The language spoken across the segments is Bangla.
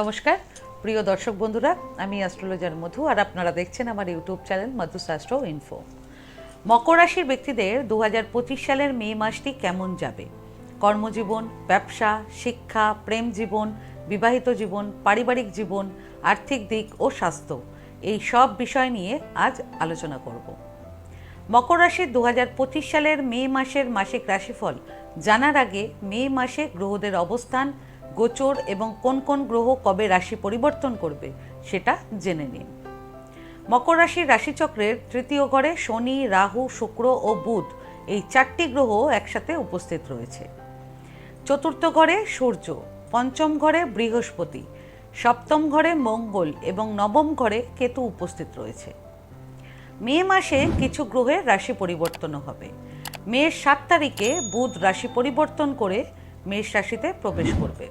নমস্কার, প্রিয় দর্শক বন্ধুরা, আমি অ্যাস্ট্রোলজার মধু আর আপনারা দেখছেন আমার ইউটিউব চ্যানেল মধু ইনফো মকর রাশির ব্যক্তিদের দুহাজার পঁচিশ সালের মে মাসটি কেমন যাবে? কর্মজীবন, ব্যবসা, শিক্ষা, প্রেম জীবন, বিবাহিত জীবন, পারিবারিক জীবন, আর্থিক দিক ও স্বাস্থ্য, এই সব বিষয় নিয়ে আজ আলোচনা করব। মকর রাশির দু হাজার পঁচিশ সালের মে মাসের মাসিক রাশিফল জানার আগে মে মাসে গ্রহদের অবস্থান গোচর এবং কোন কোন গ্রহ কবে রাশি পরিবর্তন করবে, সেটা জেনে নিন। মকর রাশির রাশিচক্রের তৃতীয় ঘরে শনি, রাহু, শুক্র ও বুধ এই চারটি গ্রহ একসাথে উপস্থিত রয়েছে। চতুর্থ ঘরে সূর্য, পঞ্চম ঘরে বৃহস্পতি, সপ্তম ঘরে মঙ্গল এবং নবম ঘরে কেতু উপস্থিত রয়েছে। মে মাসে কিছু গ্রহের রাশি পরিবর্তনও হবে। মের সাত তারিখে বুধ রাশি পরিবর্তন করে মেষ রাশিতে প্রবেশ করবে।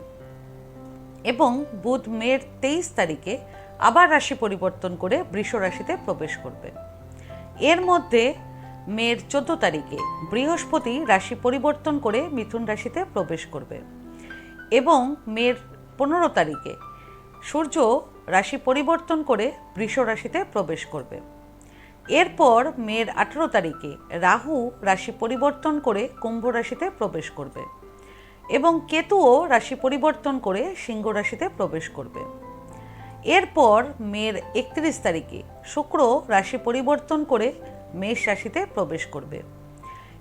এবং বুধ মের তেইশ তারিখে আবার রাশি পরিবর্তন করে বৃষ রাশিতে প্রবেশ করবে। এর মধ্যে মের চোদ্দ তারিখে বৃহস্পতি রাশি পরিবর্তন করে মিথুন রাশিতে প্রবেশ করবে এবং মের পনেরো তারিখে সূর্য রাশি পরিবর্তন করে বৃষ রাশিতে প্রবেশ করবে। এরপর মের আঠেরো তারিখে রাহু রাশি পরিবর্তন করে কুম্ভ রাশিতে প্রবেশ করবে। এবং কেতুও রাশি পরিবর্তন করে সিংহ রাশিতে প্রবেশ করবে। এরপর মের একত্রিশ তারিখে শুক্র রাশি পরিবর্তন করে মেষ রাশিতে প্রবেশ করবে।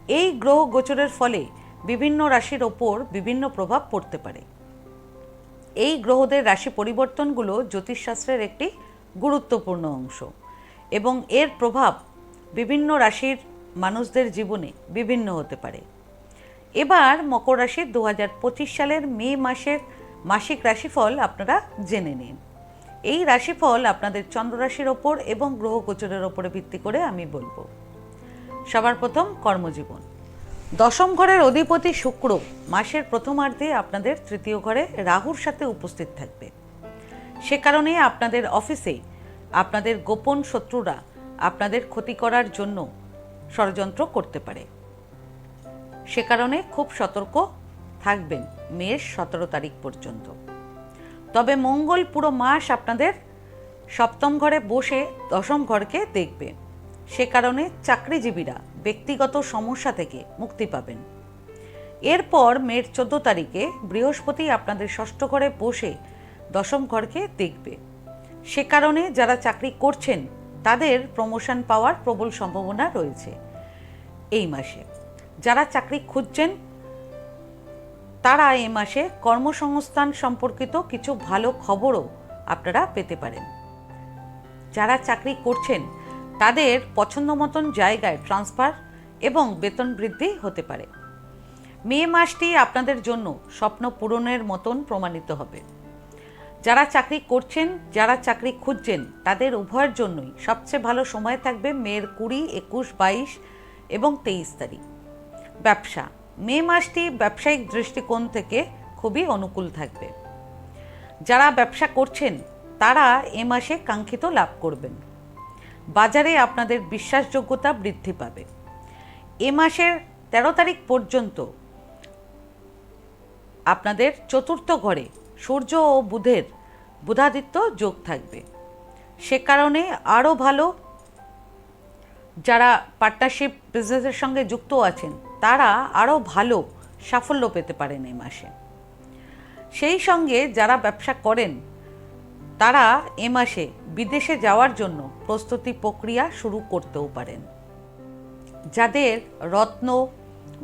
এই গ্রহ গোচরের ফলে বিভিন্ন রাশির ওপর বিভিন্ন প্রভাব পড়তে পারে। এই গ্রহদের রাশি পরিবর্তনগুলো জ্যোতিষশাস্ত্রের একটি গুরুত্বপূর্ণ অংশ এবং এর প্রভাব বিভিন্ন রাশির মানুষদের জীবনে বিভিন্ন হতে পারে। এবার মকর রাশির দু হাজার পঁচিশ সালের মে মাসের মাসিক রাশিফল আপনারা জেনে নিন। এই রাশিফল আপনাদের চন্দ্ররাশির ওপর এবং গ্রহ গোচরের ওপরে ভিত্তি করে আমি বলব। সবার প্রথম কর্মজীবন। দশম ঘরের অধিপতি শুক্র মাসের প্রথমার্ধে আপনাদের তৃতীয় ঘরে রাহুর সাথে উপস্থিত থাকবে। সে কারণে আপনাদের অফিসে আপনাদের গোপন শত্রুরা আপনাদের ক্ষতি করার জন্য ষড়যন্ত্র করতে পারে। সে কারণে খুব সতর্ক থাকবেন মেষ সতেরো তারিখ পর্যন্ত। তবে মঙ্গল পুরো মাস আপনাদের সপ্তম ঘরে বসে দশম ঘরকে দেখবে। সে কারণে চাকরিজীবীরা ব্যক্তিগত সমস্যা থেকে মুক্তি পাবেন। এরপর মের চোদ্দ তারিখে বৃহস্পতি আপনাদের ষষ্ঠ ঘরে বসে দশম ঘরকে দেখবে। সে কারণে যারা চাকরি করছেন, তাদের প্রমোশন পাওয়ার প্রবল সম্ভাবনা রয়েছে এই মাসে। যারা চাকরি খুঁজছেন, তারা এ মাসে কর্মসংস্থান সম্পর্কিত কিছু ভালো খবরও আপনারা পেতে পারেন। যারা চাকরি করছেন, তাদের পছন্দ মতন জায়গায় ট্রান্সফার এবং বেতন বৃদ্ধি হতে পারে। মে মাসটি আপনাদের জন্য স্বপ্ন পূরণের মতন প্রমাণিত হবে। যারা চাকরি করছেন, যারা চাকরি খুঁজছেন, তাদের উভয়ের জন্যই সবচেয়ে ভালো সময় থাকবে মের কুড়ি, একুশ, বাইশ এবং তেইশ তারিখ। ব্যবসা। মে মাসটি ব্যবসায়িক দৃষ্টিকোণ থেকে খুবই অনুকূল থাকবে। যারা ব্যবসা করছেন, তারা এ মাসে কাঙ্ক্ষিত লাভ করবেন। বাজারে আপনাদের বিশ্বাসযোগ্যতা বৃদ্ধি পাবে। এ মাসের তেরো তারিখ পর্যন্ত আপনাদের চতুর্থ ঘরে সূর্য ও বুধের বুধাদিত্য যোগ থাকবে। সে কারণে আরও ভালো যারা পার্টনারশিপ বিজনেসের সঙ্গে যুক্ত আছেন তারা আরও ভালো সাফল্য পেতে পারেন এই মাসে। সেই সঙ্গে যারা ব্যবসা করেন, তারা এ মাসে বিদেশে যাওয়ার জন্য প্রস্তুতি প্রক্রিয়া শুরু করতেও পারেন। যাদের রত্ন,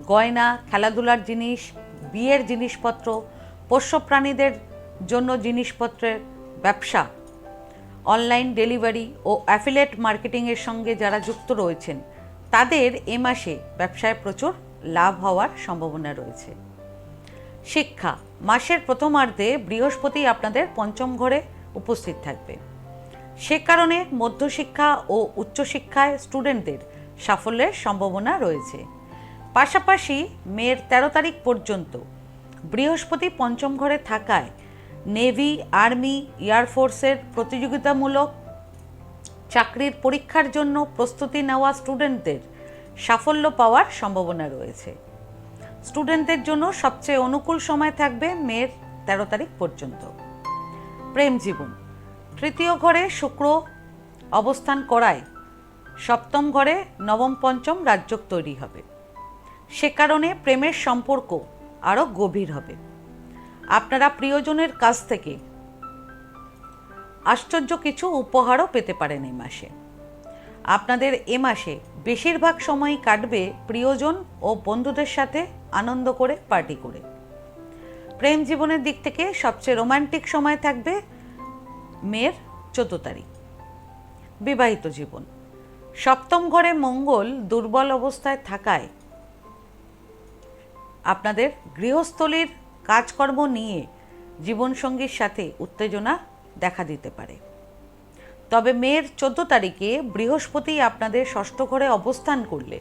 গয়না, খেলাধুলার জিনিস, বিয়ের জিনিসপত্র, পোষ্য প্রাণীদের জন্য জিনিসপত্রের ব্যবসা, অনলাইন ডেলিভারি ও অ্যাফিলেট মার্কেটিংয়ের সঙ্গে যারা যুক্ত রয়েছেন, তাদের এ মাসে ব্যবসায় প্রচুর লাভ হওয়ার সম্ভাবনা রয়েছে। শিক্ষা, মাসের প্রথমার্ধে বৃহস্পতি আপনাদের পঞ্চম ঘরে উপস্থিত থাকবে। সে কারণে মধ্যশিক্ষা ও উচ্চশিক্ষায় স্টুডেন্টদের সাফল্যের সম্ভাবনা রয়েছে। পাশাপাশি মের তেরো তারিখ পর্যন্ত বৃহস্পতি পঞ্চম ঘরে থাকায় নেভি, আর্মি এয়ারফোর্সের প্রতিযোগিতামূলক চাকরির পরীক্ষার জন্য প্রস্তুতি নেওয়া স্টুডেন্টদের সাফল্য পাওয়ার সম্ভাবনা রয়েছে। স্টুডেন্টদের জন্য সবচেয়ে অনুকূল সময় থাকবে মের তেরো তারিখ পর্যন্ত। প্রেম জীবন। তৃতীয় ঘরে শুক্র অবস্থান করায় সপ্তম ঘরে নবম পঞ্চম রাজ্যক তৈরি হবে। সে কারণে প্রেমের সম্পর্ক আরও গভীর হবে। আপনারা প্রিয়জনের কাছ থেকে আশ্চর্য কিছু উপহারও পেতে পারেন এই মাসে। আপনাদের এ মাসে বেশিরভাগ সময় কাটবে প্রিয়জন ও বন্ধুদের সাথে আনন্দ করে, পার্টি করে। প্রেম জীবনের দিক থেকে সবচেয়ে রোমান্টিক সময় থাকবে মেয়ের চোদ্দ তারিখ। বিবাহিত জীবন। সপ্তম ঘরে মঙ্গল দুর্বল অবস্থায় থাকায় আপনাদের গৃহস্থলীর কাজকর্ম নিয়ে জীবনসঙ্গীর সাথে উত্তেজনা দেখা দিতে পারে। তবে মেয়ের চোদ্দ তারিখে বৃহস্পতি আপনাদের ষষ্ঠ ঘরে অবস্থান করলে।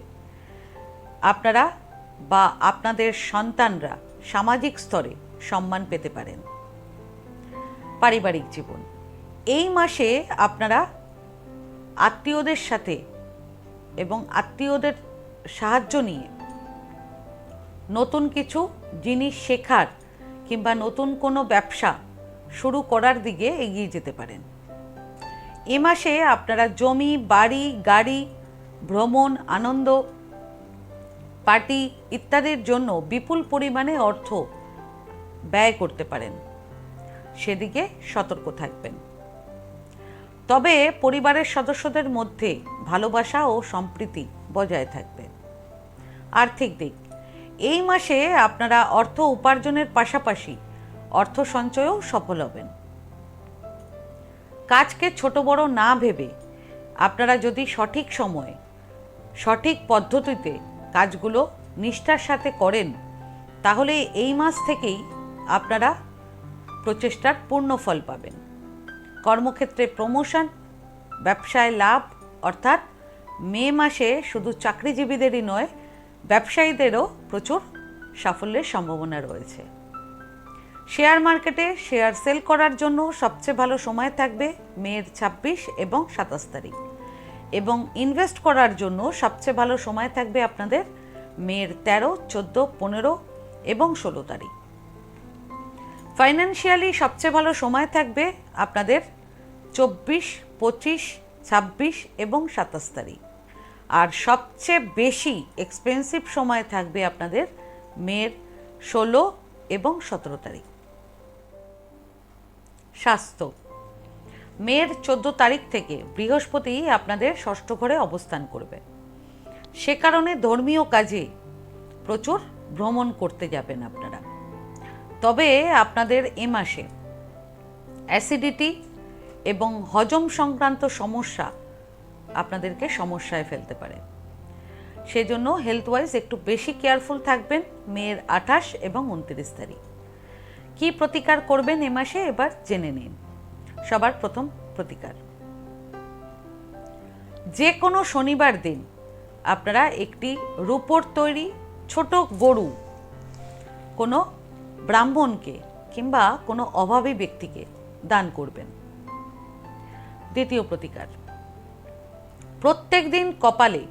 আপনারা বা আপনাদের সন্তানরা সামাজিক স্তরে সম্মান পেতে পারেন। পারিবারিক জীবন। এই মাসে আপনারা আত্মীয়দের সাথে এবং আত্মীয়দের সাহায্য নিয়ে নতুন কিছু জিনিস শেখার কিংবা নতুন কোনো ব্যবসা শুরু করার দিকে এগিয়ে যেতে পারেন। এ মাসে আপনারা জমি, বাড়ি, গাড়ি, ভ্রমণ, আনন্দ, পার্টি ইত্যাদির জন্য বিপুল পরিমাণে অর্থ ব্যয় করতে পারেন। সেদিকে সতর্ক থাকবেন। তবে পরিবারের সদস্যদের মধ্যে ভালোবাসা ও সম্প্রীতি বজায় থাকবে। আর্থিক দিক। এই মাসে আপনারা অর্থ উপার্জনের পাশাপাশি অর্থ সঞ্চয়েও সফল হবেন। কাজকে ছোট বড় না ভেবে আপনারা যদি সঠিক সময়ে, সঠিক পদ্ধতিতে কাজগুলো নিষ্ঠার সাথে করেন, তাহলে এই মাস থেকেই আপনারা প্রচেষ্টার পূর্ণ ফল পাবেন। কর্মক্ষেত্রে প্রমোশন ব্যবসায় লাভ, অর্থাৎ মে মাসে শুধু চাকরিজীবীদেরই নয়, ব্যবসায়ীদেরও প্রচুর সাফল্যের সম্ভাবনা রয়েছে। শেয়ার মার্কেটে শেয়ার সেল করার জন্য সবচেয়ে ভালো সময় থাকবে মের ছাব্বিশ এবং সাতাশ তারিখ। এবং ইনভেস্ট করার জন্য সবচেয়ে ভালো সময় থাকবে আপনাদের মের তেরো, চোদ্দ, পনেরো এবং ষোলো তারিখ। ফাইন্যান্সিয়ালি সবচেয়ে ভালো সময় থাকবে আপনাদের চব্বিশ, পঁচিশ, ছাব্বিশ এবং সাতাশ তারিখ। আর সবচেয়ে বেশি এক্সপেন্সিভ সময় থাকবে আপনাদের মের ষোলো এবং সতেরো তারিখ। স্বাস্থ্য। মের চোদ্দ তারিখ থেকে বৃহস্পতি আপনাদের ষষ্ঠ ঘরে অবস্থান করবে। সে কারণে ধর্মীয় কাজে প্রচুর ভ্রমণ করতে যাবেন আপনারা। তবে আপনাদের এ মাসে অ্যাসিডিটি এবং হজম সংক্রান্ত সমস্যা আপনাদেরকে সমস্যায় ফেলতে পারে। সেজন্য হেলথ ওয়াইজ একটু বেশি কেয়ারফুল থাকবেন মেয়ের আঠাশ এবং উনত্রিশ তারিখ। কী প্রতিকার করবেন এ মাসে? এবার জেনে নিন। সবার প্রথম প্রতিকার। যে কোনো শনিবার দিন আপনারা একটি রূপোর তৈরি ছোট গরু কোনো ব্রাহ্মণকে কিংবা কোনো অভাবী ব্যক্তিকে দান করবেন। দ্বিতীয় প্রতিকার, প্রত্যেক দিন কপালে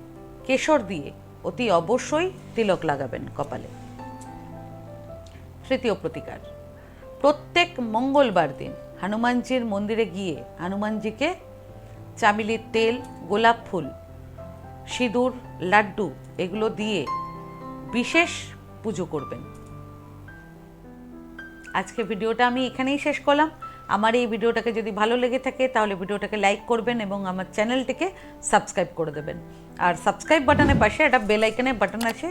কেশর দিয়ে অতি অবশ্যই তিলক লাগাবেন কপালে। তৃতীয় প্রতিকার প্রত্যেক মঙ্গলবার দিন হনুমানজির মন্দিরে গিয়ে হনুমানজিকে চামিলির তেল, গোলাপ ফুল, সিঁদুর, লাড্ডু এগুলো দিয়ে বিশেষ পুজো করবেন। আজকে ভিডিওটা আমি এখানেই শেষ করলাম। আমার এই ভিডিওটাকে যদি ভালো লেগে থাকে তাহলে ভিডিওটাকে লাইক করবেন এবং আমার চ্যানেলটিকে সাবস্ক্রাইব করে দেবেন। আর সাবস্ক্রাইব বাটনের পাশে একটা বেল আইকনের বাটন আছে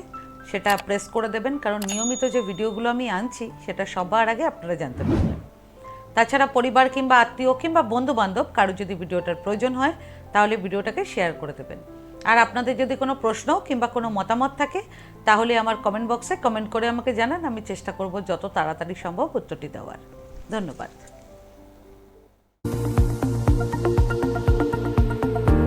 সেটা প্রেস করে দেবেন, কারণ নিয়মিত যে ভিডিওগুলো আমি আনছি, সেটা সবার আগে আপনারা জানতে পারবেন। তাছাড়া পরিবার কিংবা আত্মীয় কিংবা বন্ধু বান্ধব কারও যদি ভিডিওটার প্রয়োজন হয়, তাহলে ভিডিওটাকে শেয়ার করে দেবেন। আর আপনাদের যদি কোনো প্রশ্ন কিংবা কোনো মতামত থাকে, তাহলে আমার কমেন্ট বক্সে কমেন্ট করে আমাকে জানান, আমি চেষ্টা করব যত তাড়াতাড়ি সম্ভব উত্তরটি দেওয়ার। ধন্যবাদ।